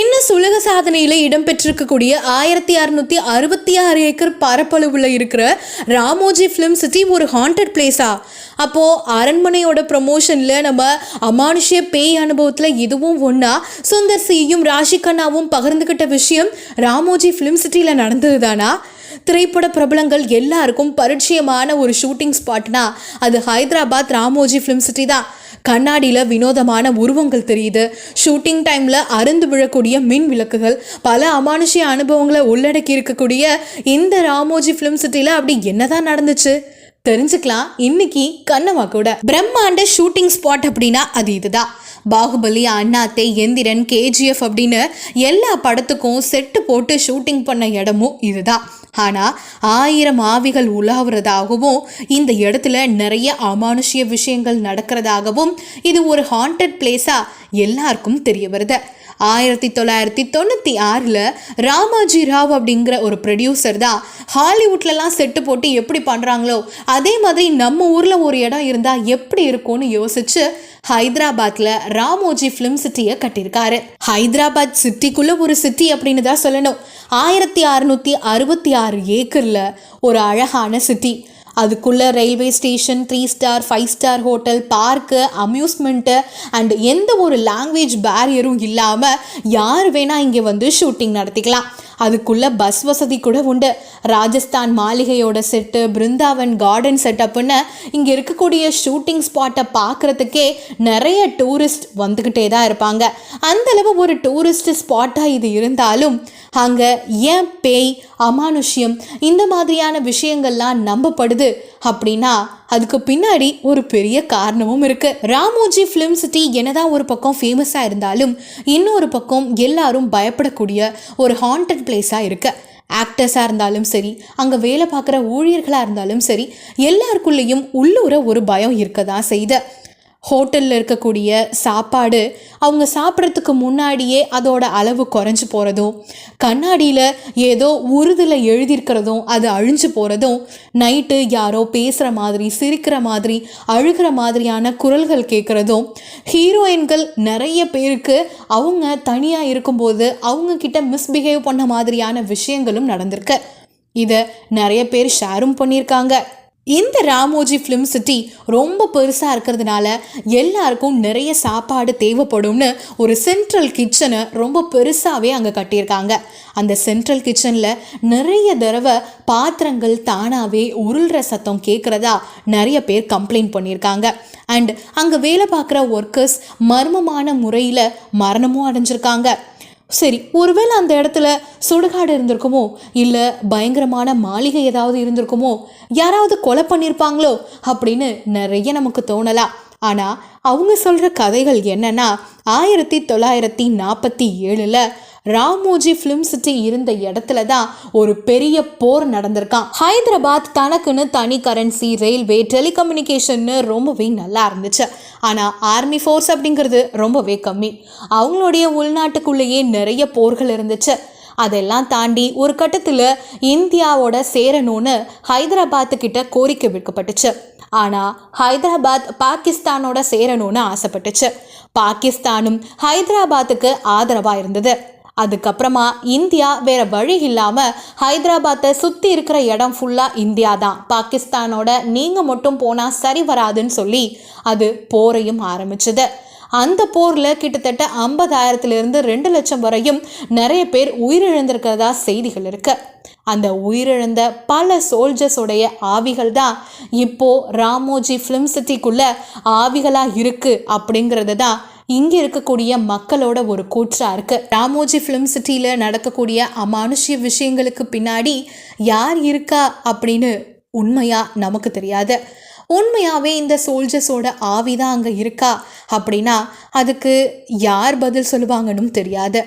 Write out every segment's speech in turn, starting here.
இன்னும் உலக சாதனையில் இடம்பெற்றிருக்கக்கூடிய ஆயிரத்தி அறுநூத்தி அறுபத்தி ஆறு ஏக்கர் பரப்பளவுல இருக்கிற ராமோஜி ஃபிலிம் சிட்டி ஒரு ஹாண்டட் பிளேஸா அப்போ அரண்மனையோட ப்ரமோஷன்ல நம்ம அமானுஷ்ய பேய் அனுபவத்தில் இதுவும் ஒன்றா சுந்தர் சியும் ராஷிகண்ணாவும் பகிர்ந்துக்கிட்ட விஷயம் ராமோஜி ஃபிலிம் சிட்டியில் நடந்தது தானா திரைப்பட பிரபலங்கள் எல்லாருக்கும் பரிச்சயமான ஒரு ஷூட்டிங் ஸ்பாட்னா அது ஹைதராபாத் ராமோஜி ஃபிலிம் சிட்டி தான். கண்ணாடியில் வினோதமான உருவங்கள் தெரியுது. ஷூட்டிங் டைமில் அருந்து விழக்கூடிய மின் விளக்குகள் பல அமானுஷ்ய அனுபவங்களை உள்ளடக்கி இருக்கக்கூடிய இந்த ராமோஜி ஃபிலிம் சிட்டியில் அப்படி என்னதான் நடந்துச்சு? தெரிஞ்சுக்கலாம். இன்னைக்கு கண்ணம்மா கூட. பிரம்மாண்ட ஷூட்டிங் ஸ்பாட் அப்படின்னா அது இதுதான். பாகுபலி அண்ணாத்தை எந்திரன் கேஜிஎஃப் அப்படின்னு எல்லா படத்துக்கும் செட்டு போட்டு ஷூட்டிங் பண்ண இடமும் இதுதான். ஆனால் ஆயிரம் ஆவிகள் உலாவுறதாகவும் இந்த இடத்துல நிறைய அமானுஷ்ய விஷயங்கள் நடக்கிறதாகவும் இது ஒரு ஹாண்டட் பிளேஸாக எல்லாருக்கும் தெரிய வருது. ஆயிரத்தி தொள்ளாயிரத்தி தொண்ணூற்றி ஆறில் ராமாஜி ராவ் அப்படிங்கிற ஒரு ப்ரொடியூசர் தான் ஹாலிவுட்லலாம் செட்டு போட்டு எப்படி பண்ணுறாங்களோ அதே மாதிரி நம்ம ஊரில் ஒரு இடம் இருந்தால் எப்படி இருக்கும்னு யோசிச்சு ஹைதராபாத்தில் ராமோஜி ஃபிலிம் சிட்டியை கட்டியிருக்காரு. ஹைதராபாத் சிட்டிக்குள்ளே ஒரு சிட்டி அப்படின்னு தான் சொல்லணும். ஆயிரத்தி அறுநூற்றி அறுபத்தி ஆறு ஏக்கரில் ஒரு அழகான சிட்டி அதுக்குள்ளே railway station three star five star hotel park amusement and எந்த ஒரு லாங்குவேஜ் பேரியரும் இல்லாமல் யார் வேணால் இங்கே வந்து ஷூட்டிங் நடத்திக்கலாம். அதுக்குள்ளே பஸ் வசதி கூட உண்டு. ராஜஸ்தான் மாளிகையோட செட்டு பிருந்தாவன் கார்டன் செட்டப்னு இங்கே இருக்கக்கூடிய ஷூட்டிங் ஸ்பாட்டை பார்க்குறதுக்கே நிறைய டூரிஸ்ட் வந்துக்கிட்டே தான் இருப்பாங்க. அந்தளவு ஒரு டூரிஸ்ட் ஸ்பாட்டாக இது இருந்தாலும் அங்கே ஏன் பேய் அமானுஷ்யம் இந்த மாதிரியான விஷயங்கள்லாம் நம்பப்படுது அப்படின்னா அதுக்கு பின்னாடி ஒரு பெரிய காரணமும் இருக்கு. ராமோஜி ஃபிலிம் சிட்டி என்னதான் ஒரு பக்கம் ஃபேமஸாக இருந்தாலும் இன்னொரு பக்கம் எல்லாரும் பயப்படக்கூடிய ஒரு ஹாண்டட் பிளேஸாக இருக்கு. ஆக்டர்ஸாக இருந்தாலும் சரி அங்கே வேலை பார்க்குற ஊழியர்களாக இருந்தாலும் சரி எல்லாருக்குள்ளேயும் உள்ளூர ஒரு பயம் இருக்க தான் செய்யுது. ஹோட்டலில் இருக்கக்கூடிய சாப்பாடு அவங்க சாப்பிட்றதுக்கு முன்னாடியே அதோட அளவு குறைஞ்சி போகிறதும் கண்ணாடியில் ஏதோ உருதில் எழுதியிருக்கிறதும் அது அழிஞ்சு போகிறதும் நைட்டு யாரோ பேசுகிற மாதிரி சிரிக்கிற மாதிரி அழுகிற மாதிரியான குரல்கள் கேட்குறதும் ஹீரோயின்கள் நிறைய பேருக்கு அவங்க தனியாக இருக்கும்போது அவங்கக்கிட்ட மிஸ்பிஹேவ் பண்ண மாதிரியான விஷயங்களும் நடந்திருக்கு. இதை நிறைய பேர் ஷேரும் பண்ணியிருக்காங்க. இந்த ராமோஜி ஃபிலிம் சிட்டி ரொம்ப பெருசாக இருக்கிறதுனால எல்லாருக்கும் நிறைய சாப்பாடு தேவைப்படும்னு ஒரு சென்ட்ரல் கிச்சனை ரொம்ப பெருசாகவே அங்கே கட்டியிருக்காங்க. அந்த சென்ட்ரல் கிச்சனில் நிறைய தடவை பாத்திரங்கள் தானாகவே உருள்ற சத்தம் கேட்குறதா நிறைய பேர் கம்ப்ளைண்ட் பண்ணியிருக்காங்க. அண்ட் அங்கே வேலை பார்க்குற ஒர்க்கர்ஸ் மர்மமான முறையில் மரணமும் அடைஞ்சிருக்காங்க. சரி ஒருவேளை அந்த இடத்துல சுடுகாடு இருந்திருக்குமோ? இல்லை பயங்கரமான மாளிகை ஏதாவது இருந்திருக்குமோ? யாராவது கொலை பண்ணியிருப்பாங்களோ அப்படின்னு நிறைய நமக்கு தோணலாம் ஆனால் அவங்க சொல்கிற கதைகள் என்னன்னா ஆயிரத்தி தொள்ளாயிரத்தி நாற்பத்தி ஏழில் ராமோஜி ஃபிலிம் சிட்டி இருந்த இடத்துல தான் ஒரு பெரிய போர் நடந்திருக்கான் ஹைதராபாத் தனக்குன்னு தனி கரன்சி ரயில்வே டெலிகம்யூனிகேஷன்னு ரொம்பவே நல்லா இருந்துச்சு. ஆனால் ஆர்மி ஃபோர்ஸ் அப்படிங்கிறது ரொம்பவே கம்மி. அவங்களுடைய உள்நாட்டுக்குள்ளேயே நிறைய போர்கள் இருந்துச்சு. அதெல்லாம் தாண்டி ஒரு கட்டத்தில் இந்தியாவோட சேரணும்னு ஹைதராபாத்துக்கிட்ட கோரிக்கை விடுக்கப்பட்டுச்சு. ஆனால் ஹைதராபாத் பாகிஸ்தானோட சேரணும்னு ஆசைப்பட்டுச்சு. பாகிஸ்தானும் ஹைதராபாத்துக்கு ஆதரவாக இருந்தது. அதுக்கப்புறமா இந்தியா வேற வழி இல்லாமல் ஹைதராபாத்தை சுற்றி இருக்கிற இடம் ஃபுல்லாக இந்தியா தான் பாகிஸ்தானோட நீங்கள் மட்டும் போனால் சரி வராதுன்னு சொல்லி அது போரையும் ஆரம்பிச்சது. அந்த போரில் கிட்டத்தட்ட ஐம்பதாயிரத்துலேருந்து ரெண்டு லட்சம் வரையும் நிறைய பேர் உயிரிழந்திருக்கிறதா செய்திகள் இருக்கு. அந்த உயிரிழந்த பல சோல்ஜர்ஸோடைய ஆவிகள் தான் இப்போ ராமோஜி ஃபிலிம் சிட்டிக்குள்ள ஆவிகளாக இருக்கு அப்படிங்கிறது தான் இங்கே இருக்கக்கூடிய மக்களோட ஒரு கூற்றா இருக்கு. ராமோஜி ஃபிலிம் சிட்டியில் நடக்கக்கூடிய அமானுஷ்ய விஷயங்களுக்கு பின்னாடி யார் இருக்கா அப்படின்னு உண்மையா நமக்கு தெரியாது. உண்மையாகவே இந்த சோல்ஜர்ஸோட ஆவி தான் அங்கே இருக்கா அப்படின்னா அதுக்கு யார் பதில் சொல்லுவாங்கன்னு தெரியாது.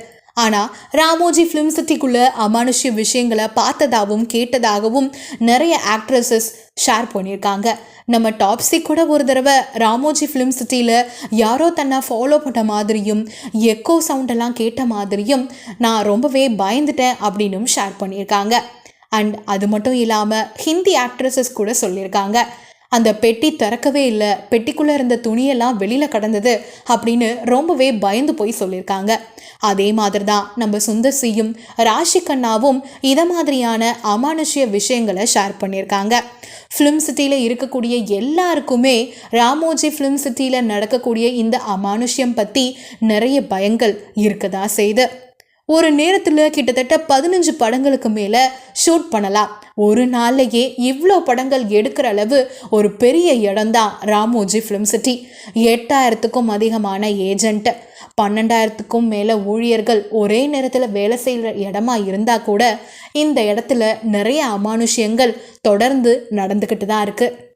ஆனால் ராமோஜி ஃபிலிம் சிட்டிக்குள்ளே அமானுஷ்ய விஷயங்களை பார்த்ததாகவும் கேட்டதாகவும் நிறைய ஆக்ட்ரஸஸ் ஷேர் பண்ணியிருக்காங்க. நம்ம டாப்ஸி கூட ஒரு தடவை ராமோஜி ஃபிலிம் சிட்டியில் யாரோ தன்னை ஃபாலோ பண்ண மாதிரியும் எக்கோ சவுண்டெல்லாம் கேட்ட மாதிரியும் நான் ரொம்பவே பயந்துட்டேன் அப்படின்னும் ஷேர் பண்ணியிருக்காங்க. அண்ட் அது மட்டும் இல்லாமல் ஹிந்தி ஆக்ட்ரஸஸ் கூட சொல்லியிருக்காங்க. அந்த பெட்டி திறக்கவே இல்லை பெட்டிக்குள்ளே இருந்த துணியெல்லாம் வெளியில் கடந்தது அப்படின்னு ரொம்பவே பயந்து போய் சொல்லியிருக்காங்க. அதே மாதிரி தான் நம்ம சுந்தர்சியும் ராஷி கண்ணாவும் இதை மாதிரியான அமானுஷ்ய விஷயங்களை ஷேர் பண்ணியிருக்காங்க. ஃபிலிம் சிட்டியில் இருக்கக்கூடிய எல்லாருக்குமே ராமோஜி ஃபிலிம் சிட்டியில் நடக்கக்கூடிய இந்த அமானுஷ்யம் பற்றி நிறைய பயங்கள் இருக்கதா செய்து. ஒரு நேரத்தில் கிட்டத்தட்ட பதினஞ்சு படங்களுக்கு மேலே ஷூட் பண்ணலாம். ஒரு நாள்லையே இவ்வளோ படங்கள் எடுக்கிற அளவு ஒரு பெரிய இடம்தான் ராமோஜி ஃபிலிம் சிட்டி எட்டாயிரத்துக்கும் அதிகமான ஏஜெண்ட்டு பன்னெண்டாயிரத்துக்கும் மேலே ஊழியர்கள் ஒரே நேரத்தில் வேலை செய்கிற இடமா இருந்தால் கூட இந்த இடத்துல நிறைய அமானுஷ்யங்கள் தொடர்ந்து நடந்துக்கிட்டு தான் இருக்குது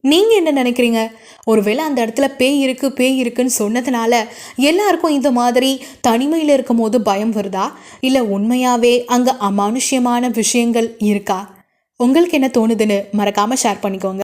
நீங்கள் என்ன நினைக்கிறீங்க? ஒருவேளை அந்த இடத்துல பேய் இருக்குது பேய் இருக்குன்னு சொன்னதுனால எல்லாருக்கும் இந்த மாதிரி தனிமையில் இருக்கும் போது பயம் வருதா? இல்லை உண்மையாகவே அங்கே அமானுஷ்யமான விஷயங்கள் இருக்கா? உங்களுக்கு என்ன தோணுதுன்னு மறக்காமல் ஷேர் பண்ணிக்கோங்க.